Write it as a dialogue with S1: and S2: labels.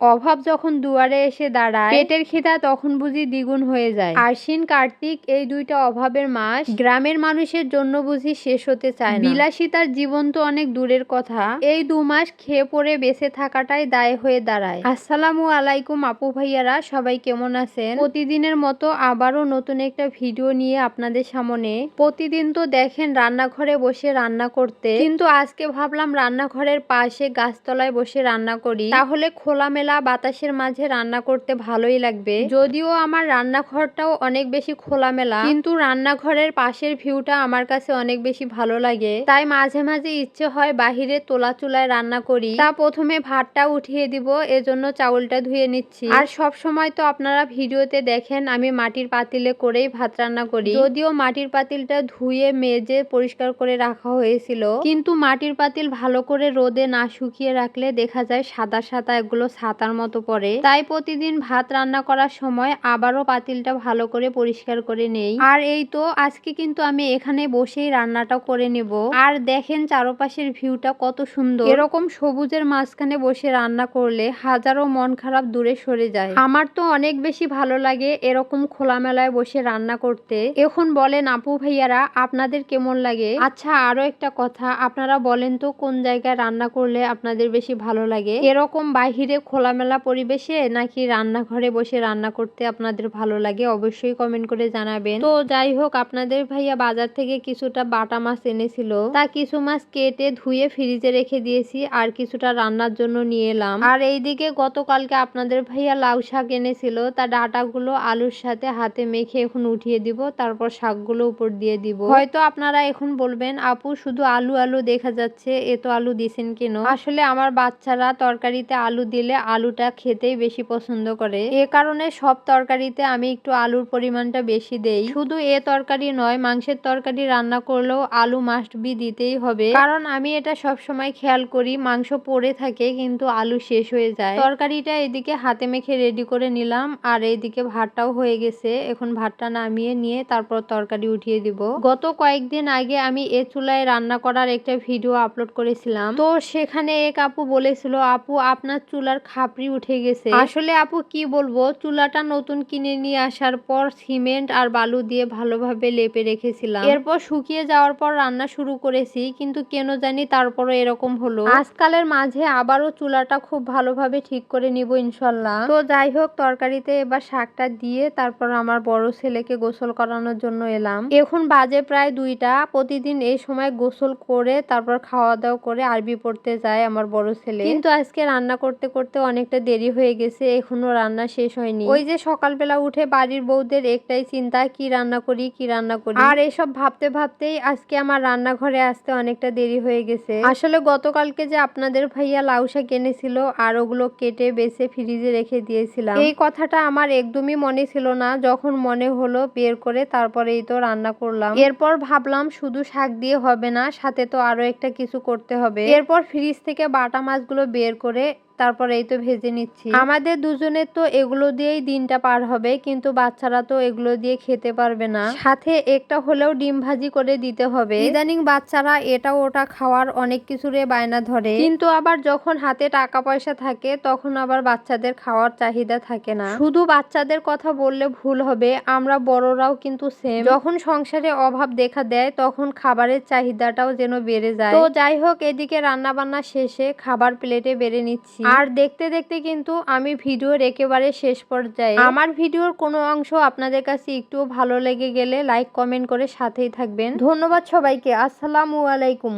S1: অভাব যখন দুয়ারে এসে দাঁড়ায়, পেটের খিদা তখন বুঝি দ্বিগুণ হয়ে যায়। আশ্বিন, কার্তিক এই দুইটা অভাবের মাস গ্রামের মানুষের জন্য বুঝি শেষ হতে চায় বিলাসিতার জীবন তো অনেক দূরের কথা। এই দু মাস খেয়ে পড়ে বেঁচে থাকাটাই দায় হয়ে দাঁড়ায়। আসসালামু আলাইকুম আপু ভাইয়ারা, সবাই কেমন আছেন? প্রতিদিনের মতো আবারও নতুন একটা ভিডিও নিয়ে আপনাদের সামনে। প্রতিদিন তো দেখেন রান্নাঘরে বসে রান্না করতে। কিন্তু আজকে ভাবলাম রান্নাঘরের পাশে গাছতলায় বসে রান্না করি। তাহলে খোলামেলা বাতাসের মাঝে রান্না করতে ভালোই লাগবে। যদিও আমার রান্নাঘরটাও অনেক বেশি খোলামেলা, কিন্তু রান্নাঘরের পাশের ভিউটা আমার কাছে অনেক বেশি ভালো লাগে। তাই মাঝে মাঝে ইচ্ছে হয় বাহিরে তোলা চুলায় রান্না করি। তা প্রথমে ভাতটা উঠিয়ে দিব, এজন্য চাউলটা ধুয়ে নিচ্ছি। আর সব সময় তো আপনারা ভিডিওতে দেখেন, আমি মাটির পাতিলে করেই ভাত রান্না করি। যদিও মাটির পাতিলটা ধুয়ে, মেজে পরিষ্কার করে রাখা হয়েছিল, কিন্তু মাটির পাতিল ভালো করে রোদে না শুকিয়ে রাখলে দেখা যায় সাদা সাদা এগুলো ছাতার মতো পড়ে। তাই প্রতিদিন ভাত রান্না করার সময় আবারও পাতিলটা ভালো করে পরিষ্কার করে নেই। আর এই তো, আজকে কিন্তু আমি এখানে বসেই রান্নাটা করে নেব। আর দেখেন চারপাশের ভিউটা কত সুন্দর। এরকম সবুজের মাঝখানে বসে রান্না করলে হাজারো মন খারাপ দূরে সরে যায়। আমার তো অনেক বেশি ভালো লাগে এরকম খোলামেলায় বসে রান্না করতে। এখন বলেন, আপু ভাইয়ারা, আপনাদের কেমন লাগে? আচ্ছা আরও একটা কথা, আপনারা বলেন তো কোন জায়গায় রান্না করলে আপনাদের বেশি ভালো লাগে? এরকম বাহিরে খোলামেলা পরিবেশে নাকি রান্নাঘরে বসে রান্না করতে আপনাদের ভালো লাগে অবশ্যই কমেন্ট করে জানাবেন। তো যাই হোক, আপনাদের ভাইয়া বাজার থেকে কিছুটা বাটা মাছ এনেছিল। তা কিছু মাছ কেটে ধুয়ে ফ্রিজে রেখে দিয়েছি আর কিছুটা রান্নার জন্য নিয়ে এলাম। আর এইদিকে গতকালকে আপনাদের ভাইয়া লাউ শাক এনেছিল। তা ডাটাগুলো আলুর সাথে হাতে মেখে এখন উঠিয়ে দিব, তারপর শাকগুলো উপর দিয়ে দিব। হয়তো আপনারা এখন বলবেন, আপু, শুধু আলু আলু দেখা যাচ্ছে, এ তো আলু দিছেন কেন? আসলে আমার বাচ্চারা তরকারিতে আলু দিলে আলুটা খেতেই বেশি পছন্দ করে। এ কারণে সব তরকারিতে আমি একটু আলুর পরিমাণটা বেশি দেই। শুধু এ তরকারি নয়, মাংসের তরকারি রান্না করলেও আলু মাস্ট বি দিতেই হবে। কারণ আমি এটা সব সময় খেয়াল করি, মাংস পড়ে থাকে কিন্তু আলু শেষ হয়ে যায়। তরকারিটা এদিকে হাতে মেখে রেডি করে নিলাম আর এইদিকে ভাতটাও হয়ে গেছে। এখন ভাতটা নামিয়ে নিয়ে তারপর তরকারি উঠিয়ে দিব। গত কয়েকদিন আগে আমি এ চুলায় রান্না করার একটা ভিডিও আপলোড করেছিলাম। তো সেখানে এক আপু বলেছিল, আপু, আপনার চুলার খাপড়ি উঠে গেছে। আসলে আপু কি বলব, চুলাটা নতুন কিনে নিয়ে আসার পর সিমেন্ট আর বালু দিয়ে ভালোভাবে লেপে রেখেছিলাম। এরপর শুকিয়ে যাওয়ার পর রান্না শুরু করেছি, কিন্তু কেন জানি তারপরও এরকম হলো। আজকালের মাঝে আবারও চুলাটা খুব ভালোভাবে ঠিক করে নিব ইনশাল্লাহ। তো যাই হোক, তরকারিতে এবার শাকটা দিয়ে তারপর আমার বড় ছেলেকে গোসল করানোর জন্য এলাম। এখন বাজে প্রায় দুইটা, প্রতিদিন এই সময় গোসল করে তারপর খাওয়া দাওয়া করে আরবি পড়তে যায় আমার বড় ছেলে। কিন্তু আজকে রান্না করতে করতে অনেকটা দেরি হয়ে গেছে, এখনও রান্না শেষ হয়নি। ওই যে সকালবেলা উঠে বাড়ির বউদের একটাই চিন্তা, কি রান্না করি, কি রান্না করি? আর এসব ভাবতে ভাবতেই আজকে আমার রান্নাঘরে আসতে অনেকটা দেরি হয়ে গেছে। আসলে গতকালকে যে আপনাদের ভাইয়া লাউ শাক এনেছিল আর ওগুলো কেটে বেছে ফ্রিজে রেখে দিয়েছিলাম, এই কথাটা আমার একদমই মনে ছিল না। যখন মনে হলো বের করে তারপরেই তো রান্না করলাম। এরপর ভাবলাম শুধু শাক দিয়ে হবে না, সাথে তো আরও একটা কিছু করতে হবে। এরপর ফ্রিজ থেকে বাটা মাছগুলো বের করে তারপর এই তো ভেজে নিচ্ছি। আমাদের দুজনের তো এগুলো দিয়েই দিনটা পার হবে কিন্তু বাচ্চারা তো এগুলো দিয়ে খেতে পারবে না। সাথে একটা হলেও ডিম ভাজি করে দিতে হবে। ইদানিং বাচ্চারা এটা ওটা খাওয়ার অনেক কিছুরে বায়না ধরে। কিন্তু আবার যখন হাতে টাকা পয়সা থাকে তখন আবার বাচ্চাদের খাওয়ার চাহিদা থাকে না। শুধু বাচ্চাদের কথা বললে ভুল হবে আমরা বড়রাও কিন্তু সেম যখন সংসারে অভাব দেখা দেয় তখন খাবারের চাহিদাটাও যেন বেড়ে যায়। তো যাই হোক এদিকে রান্না বান্না শেষে খাবার প্লেটে বেড়ে নিচ্ছি। আর দেখতে দেখতে কিন্তু আমি ভিডিওর একেবারে শেষ পর্যায়ে। আমার ভিডিওর কোনো অংশ আপনাদের কাছে একটুও ভালো লেগে গেলে লাইক কমেন্ট করে সাথেই থাকবেন। ধন্যবাদ সবাইকে। আসসালামু আলাইকুম।